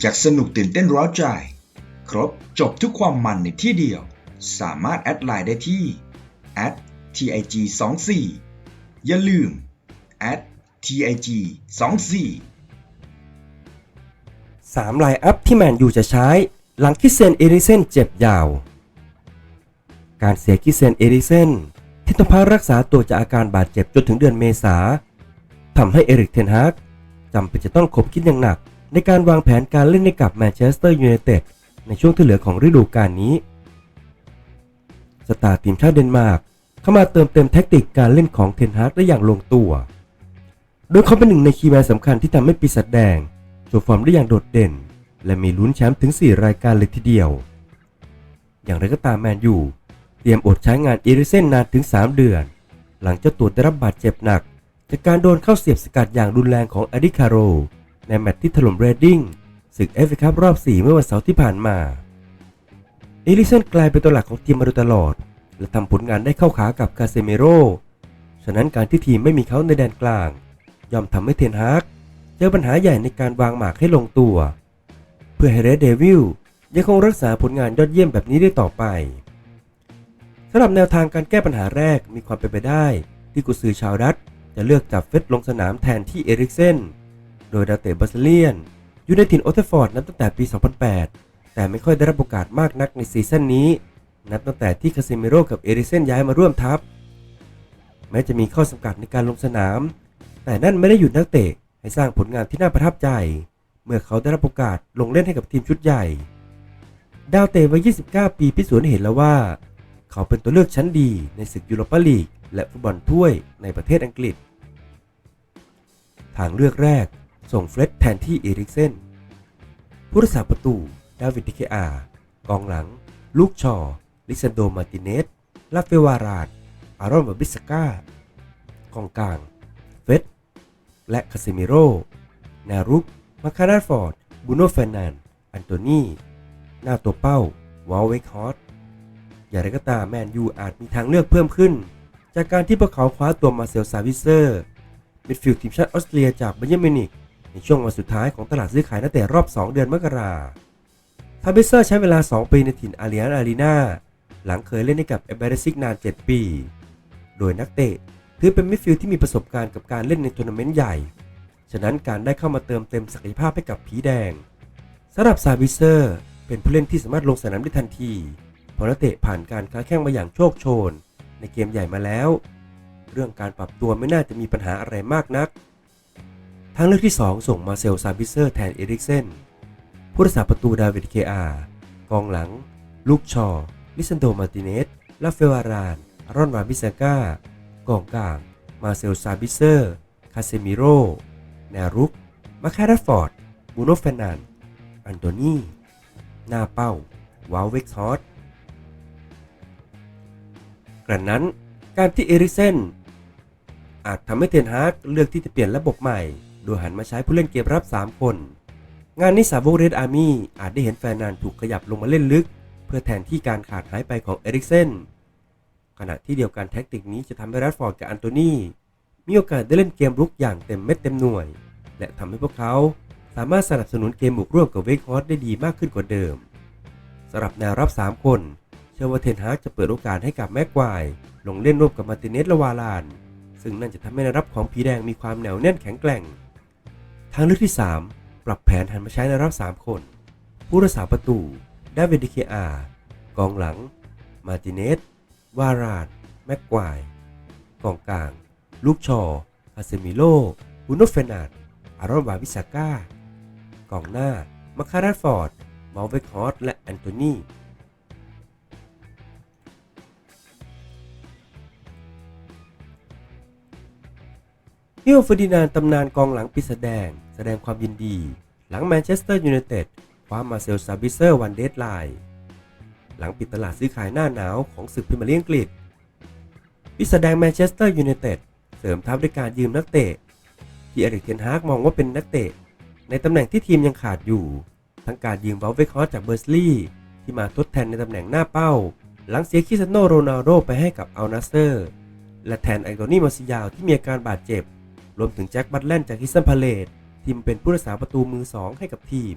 อยากสนุกตื่นเต้นร้าวใจ ครบจบทุกความมันในที่เดียว สามารถแอดไลน์ได้ที่ @tig 2 4อย่าลืม @tig 2 4 3ไลน์อัพที่แมนยูจะใช้ หลังคิเซนเอริเซนเจ็บยาว การเสียคิเซนเอริเซนที่ต้องพักรักษาตัวจากอาการบาดเจ็บจนถึงเดือนเมษาทำให้เอริกเทนฮากจำเป็นจะต้องคบคิดอย่างหนัก ในการวางแผนการเล่นให้กับแมนเชสเตอร์ยูไนเต็ดในช่วงที่เหลือของฤดูกาลนี้ สตาร์ทีมชาติเดนมาร์กเข้ามาเติมเต็มแท็กติกการเล่นของเทนฮากได้อย่างลงตัว โดยเขาเป็นหนึ่งในคีย์แมนสำคัญที่ทำให้ปีศาจแดงโชว์ฟอร์มได้อย่างโดดเด่น และมีลุ้นแชมป์ถึง 4 รายการเลยทีเดียว อย่างไรก็ตามแมนยูเตรียมอดใช้งานอีริเซนนานถึง 3 เดือน หลังเจ้าตัวได้รับบาดเจ็บหนัก จากการโดนเข้าเสียบสกัดอย่างรุนแรงของอดิคาโร ในแมตช์ที่ถล่มเรดดิ้งศึกเอฟเอคัพรอบ 4 เมื่อวันเสาร์ที่ผ่านมา เอีริเซนกลายเป็นตัวหลักของทีมมาโดยตลอด และทำผลงานได้เข้าขากับคาเซเมโรฉะนั้นการที่ทีมไม่มีเขาในแดนกลาง ย่อมทำให้เทนฮากเจอปัญหาใหญ่ในการวางหมากให้ลงตัว เพื่อให้เรดเดวิลยังคงรักษาผลงานยอดเยี่ยมแบบนี้ได้ต่อไปสำหรับแนวทางการแก้ปัญหาแรกมีความเป็นไปได้ ที่กุซือชาวดัตจะเลือกจับเฟสลงสนามแทนที่เอริกเซน โดยดาวเตะบาซิเลียน อยู่ในถิ่นโอเทฟอร์ดนับตั้งแต่ปี 2008 แต่ไม่ค่อยได้รับโอกาสมากนักในซีซั่นนี้ นับตั้งแต่ที่คาซิเมโรกับเอริเซนย้ายมาร่วมทัพ แม้จะมีข้อจำกัดในการลงสนาม แต่นั่นไม่ได้หยุดนักเตะให้สร้างผลงานที่น่าประทับใจ เมื่อเขาได้รับโอกาสลงเล่นให้กับทีมชุดใหญ่ ดาวเตะวัย 29 ปีพิสูจน์เห็นแล้วว่า เขาเป็นตัวเลือกชั้นดีในศึกยูโรปาลีกและฟุตบอลถ้วยในประเทศอังกฤษ ทางเลือกแรก ส่งเฟร็ดแทนที่เอริกเซนผู้รักษาประตูดาวิดดิเคอา กองหลัง ลูกชอ ลิซันโด มาร์ติเนส ลาเฟวาราด อารอนบาบิสก้ากองกลาง เฟสและคาซิมิโรแนวรุก มาคาราฟอร์ด บูโนเฟนัน อันโตนีหน้าตัวเป้า วอลเวกฮอตอย่างไรก็ตามแมนยูอาจมีทางเลือกเพิ่มขึ้น จากการที่พวกเขาคว้าตัวมาเซลซาวิเซอร์มิดฟิลด์ทีมชาติออสเตรียจากเบัเยร์มินิก ในช่วงวันสุดท้ายของตลาดซื้อขายนักเตะรอบ 2 เดือนมกราซาวิเซอร์ใช้เวลา 2 ปีในถิ่นอารียนอารีนาหลังเคยเล่นให้กับเอเบรซิกนาน 7 ปี โดยนักเตะถือเป็นมิดฟิลด์ที่มีประสบการณ์กับการเล่นในทัวร์นาเมนต์ใหญ่ ฉะนั้นการได้เข้ามาเติมเต็มศักยภาพให้กับผีแดงสำหรับซาบิเซอร์ เป็นผู้เล่นที่สามารถลงสนามได้ทันทีเพราะนักเตะผ่านการค้าแข่งมาอย่างโชคโชน ในเกมใหญ่มาแล้ว เรื่องการปรับตัวไม่น่าจะมีปัญหาอะไรมากนัก ทางเลือกที่ 2 ส่งมาเซลซาบิเซอร์แทนเอริกเซนผู้รักษาประตูดาวิดเคอากองหลัง ลูกชอลิซันโดมาร์ติเนสลาเฟวารานอารอนวาบิซาก้ากองกลาง มาเซลซาบิเซอร์ คาเซมิโรแนรุกมาคาราฟอร์ดบูโนเฟนันอันโตนีหน้าเป้าวาลเวกฮอตกระนั้นการที่เอริกเซนอาจทำให้เทนฮากเลือกที่จะเปลี่ยนระบบใหม่ ดยหันมาใช้ผู้เล่นเกมรับ 3 คน งานนี้สาวกเรดอาร์มี่อาจได้เห็นแฟนนานถูกขยับลงมาเล่นลึก เพื่อแทนที่การขาดหายไปของเอริกเซนขณะที่เดียวกันแท็กติกนี้จะทำให้แรดฟอร์ดกับอันโตนีมีโอกาสได้เล่นเกมรุกอย่างเต็มเม็ดเต็มหน่วย และทำให้พวกเขาสามารถสนับสนุนเกมบุกร่วมกับเวกฮอสได้ดีมากขึ้นกว่าเดิมสำหรับแนวรับ 3 คนเชื่อว่าเทนฮากจะเปิดโอกาสให้กับแม็กควายลงเล่นร่วมกับมาติเนสละวาลาน ซึ่งนั่นจะทำให้แนวรับของผีแดงมีความแน่วแน่นแข็งแกร่ง ทางเลือกที่ 3 ปรับแผนหันมาใช้แนรับ 3 คน ผู้รักษาประตูดาวิดดิเคอา กองหลัง มาร์ติเนส วารานแม็กควายกองกลาง ลูกชอคาเซมิโลบูโนเฟนันอารอนวาวิสาก้ากองหน้ามาคาราฟอร์ด มอลเวกฮอตและแอนโทนี ฮิโอเฟอร์ดินาน์ตำนานกองหลังปีศาจแดง แสดงความยินดี หลังแมนเชสเตอร์ยูไนเต็ดคว้ามาเซลซาบิเซอร์วันเดดไลน์หลังปิดตลาดซื้อขายหน้าหนาวของศึกพรีเมียร์ลีกอังกฤษปีศาจแดงแมนเชสเตอร์ยูไนเต็ดเสริมทัพด้วยการยืมนักเตะ ที่เอริกเทนฮากมองว่าเป็นนักเตะ ในตำแหน่งที่ทีมยังขาดอยู่ ทั้งการยืมเวลเวคฮอสจากเบอร์สลีย์ที่มาทดแทนในตำแหน่งหน้าเป้า หลังเสียคริสตียโนโรนัลโดไปให้กับอัลนาสเตอร์และแทนไอโตนี่มาซิยาวที่มีอาการบาดเจ็บ รวมถึงแจ็คบัตแลนจากฮิสตันพาเลตทีมเป็นผู้รักษาประตูมือ 2 ให้กับทีม